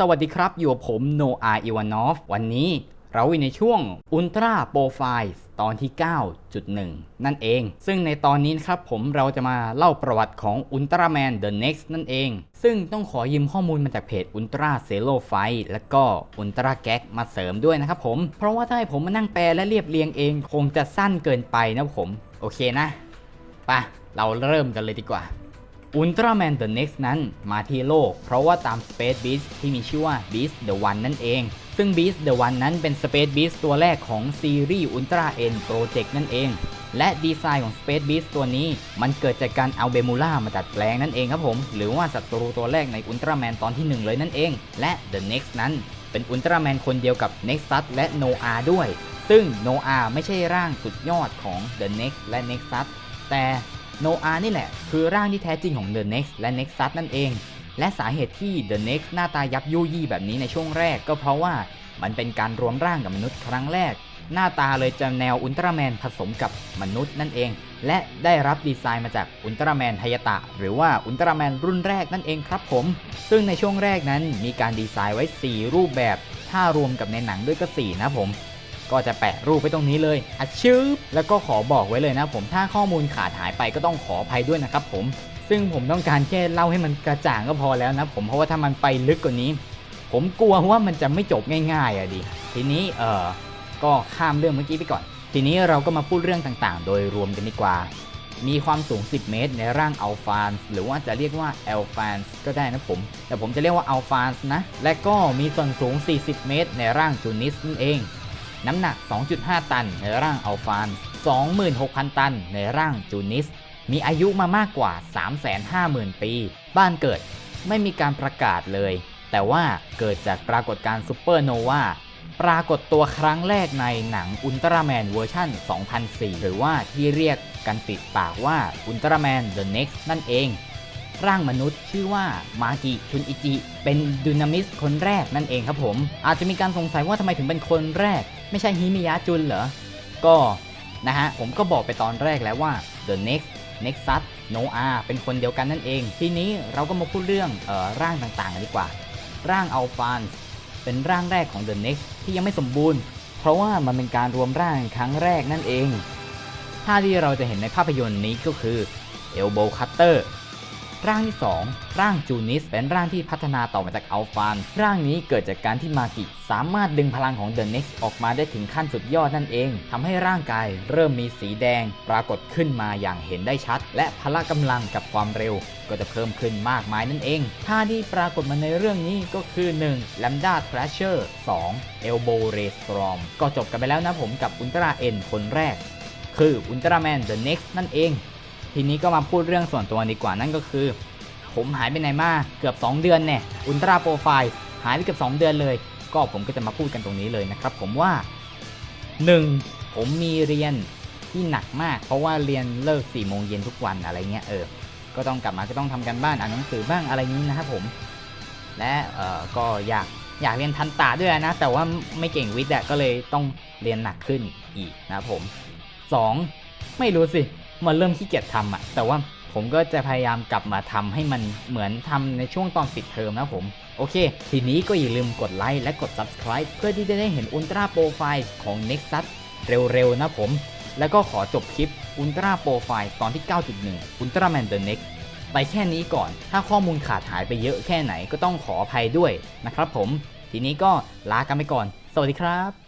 สวัสดีครับ อยู่กับผมโนอาอิวานอฟ วันนี้เราอยู่ในช่วงอุลตร้าโปรไฟล์ตอนที่ 9.1 นั่นเอง ซึ่งในตอนนี้ครับผมเราจะมาเล่าประวัติของอุลตร้าแมน The Next นั่นเอง ซึ่งต้องขอยืมข้อมูลมาจากเพจอุลตร้าเซโลไฟและก็อุลตร้าแก๊กมาเสริมด้วยนะครับผม เพราะว่าถ้าให้ผมมานั่งแปลและเรียบเรียงเอง คงจะสั้นเกินไปนะผม โอเคนะ ไปะเราเริ่มกันเลยดีกว่า อุลตร้าแมน The Next นั้นมาที่โลก เพราะว่าตาม Space Beast ที่มีชื่อว่า Beast the One นั่นเอง ซึ่ง Beast the One นั้นเป็น Space Beast ตัวแรกของซีรีส์ Ultra N Project นั่นเอง และดีไซน์ของ Space Beast ตัวนี้ มันเกิดจากการเอาเบมูล่ามาดัดแปลงนั่นเองครับผม หรือว่าศัตรูตัวแรกในอุลตร้าแมนตอนที่ 1 เลยนั่นเอง และ The Next นั้นเป็นอุลตร้าแมนคนเดียวกับ Nexus และ Noah ด้วย ซึ่ง Noah ไม่ใช่ร่างสุดยอดของ The Next และ Nexus แต่ โนอานี่แหละ คือร่างที่แท้จริงของ The Next และ Nexus นั่นเอง และสาเหตุที่ The Next หน้าตายับยุยี่แบบนี้ในช่วงแรก ก็เพราะว่ามันเป็นการรวมร่างกับมนุษย์ครั้งแรก หน้าตาเลยจะแนวอุลตร้าแมนผสมกับมนุษย์นั่นเอง และได้รับดีไซน์มาจากอุลตร้าแมนไฮยตะ หรือว่าอุลตร้าแมนรุ่นแรกนั่นเองครับผม ซึ่งในช่วงแรกนั้นมีการดีไซน์ไว้ 4 รูปแบบ ถ้ารวมกับในหนังด้วยก็ 4 นะผม ก็จะแปะรูปไปตรงนี้เลยอัดชืบแล้วก็ขอบอกไว้เลยนะผมถ้าข้อมูลขาดหายไปก็ต้องขออภัยด้วยนะครับผมซึ่งผมต้องการแค่เล่าให้มันกระจ่างก็พอแล้วนะผมเพราะว่าถ้ามันไปลึกกว่านี้ ผมกลัวว่ามันจะไม่จบง่ายๆอะดิทีนี้เออก็ข้ามเรื่องเมื่อกี้ไปก่อน ทีนี้เราก็มาพูดเรื่องต่างๆ โดยรวมกันดีกว่า มีความสูง 10 เมตร ในร่างอัลฟานส์หรือว่าจะเรียกว่าเอลฟานส์ก็ได้นะผม แต่ผมจะเรียกว่าอัลฟานส์นะ และก็มีส่วนสูง 40 เมตร ในร่างจูนิสนั่นเอง น้ำหนัก 2.5 ตันในร่างอัลฟาน 26,000 ตันในร่างจูนิส มีอายุมามากกว่า 350,000 ปี บ้านเกิดไม่มีการประกาศเลย แต่ว่าเกิดจากปรากฏการณ์ซูเปอร์โนวาปรากฏตัวครั้งแรกในหนังอุลตร้าแมนเวอร์ชัน2004 หรือว่าที่เรียกกันติดปากว่าอุลตร้าแมน The Next นั่นเอง ร่างมนุษย์ชื่อว่ามากิชุนอิจิ เป็นดูนามิสคนแรกนั่นเองครับผม อาจจะมีการสงสัยว่าทำไมถึงเป็นคนแรก ไม่ใช่ฮิมิยะจุนเหรอ ก็นะฮะผมก็บอกไปตอนแรกแล้วว่า The Next Nexus Noah เป็นคนเดียวกันนั่นเอง ทีนี้เราก็มาพูดเรื่องเออร่างต่างๆกันดีกว่า ร่างอัลฟานเป็นร่างแรกของ The Next ที่ยังไม่สมบูรณ์ เพราะว่ามันเป็นการรวมร่างครั้งแรกนั่นเองท่าที่เราจะเห็นในภาพยนตร์นี้ก็คือ Elbow Cutter ร่างที่ 2 ร่างจูนิส เป็นร่างที่พัฒนาต่อมาจากอัลฟานร่างนี้เกิดจากการที่มากิสามารถดึงพลังของ The Next ออกมาได้ถึงขั้นสุดยอดนั่นเองทำให้ร่างกายเริ่มมีสีแดง ปรากฏขึ้นมาอย่างเห็นได้ชัด และพละกำลังกับความเร็ว ก็จะเพิ่มขึ้นมากมายนั่นเองท่าที่ปรากฏมาในเรื่องนี้ก็คือ 1. Lambda Thrasher 2. Elbow Ray Storm ก็จบกันไปแล้วนะผมกับอุลตร้าเอ็นคนแรก คืออุลตร้าแมน The Next นั่นเอง ทีนี้ก็มาพูดเรื่องส่วนตัวดีกว่านั่นก็คือ ผมหายไปไหนมาเกือบ 2 เดือนเนี่ยอุลตร้าโปรไฟล์หายไปเกือบ 2 เดือนเลย ก็ผมก็จะมาพูดกันตรงนี้เลยนะครับ ผมว่า 1. ผมมีเรียนที่หนักมาก เพราะว่าเรียนเลิก4ี่โมงเย็นทุกวันอะไรเงี้ยเออก็ต้องกลับมาก็ต้องทำกันบ้านอ่านหนังสือบ้างอะไรนี้นะครับผม และเออก็อยากอยากเรียนทันตาด้วยนะ แต่ว่าไม่เก่งวิทย์อะก็เลยต้องเรียนหนักขึ้นอีกนะครับผม 2. ไม่รู้สิ มันเริ่มขี้เกียจทำอะแต่ว่าผมก็จะพยายามกลับมาทำให้มันเหมือนทำในช่วงตอนปิดเทอมนะผม โอเค ทีนี้ก็อย่าลืมกดไลค์และกด Subscribe เพื่อที่จะได้เห็นอุลตร้าโปรไฟล์ของ Nexus เร็วๆนะผม แล้วก็ขอจบคลิปอุลตร้าโปรไฟล์ตอนที่ 9.1 Ultraman The Next ไปแค่นี้ก่อน ถ้าข้อมูลขาดหายไปเยอะแค่ไหนก็ต้องขออภัยด้วยนะครับผม ทีนี้ก็ลากันไปก่อน สวัสดีครับ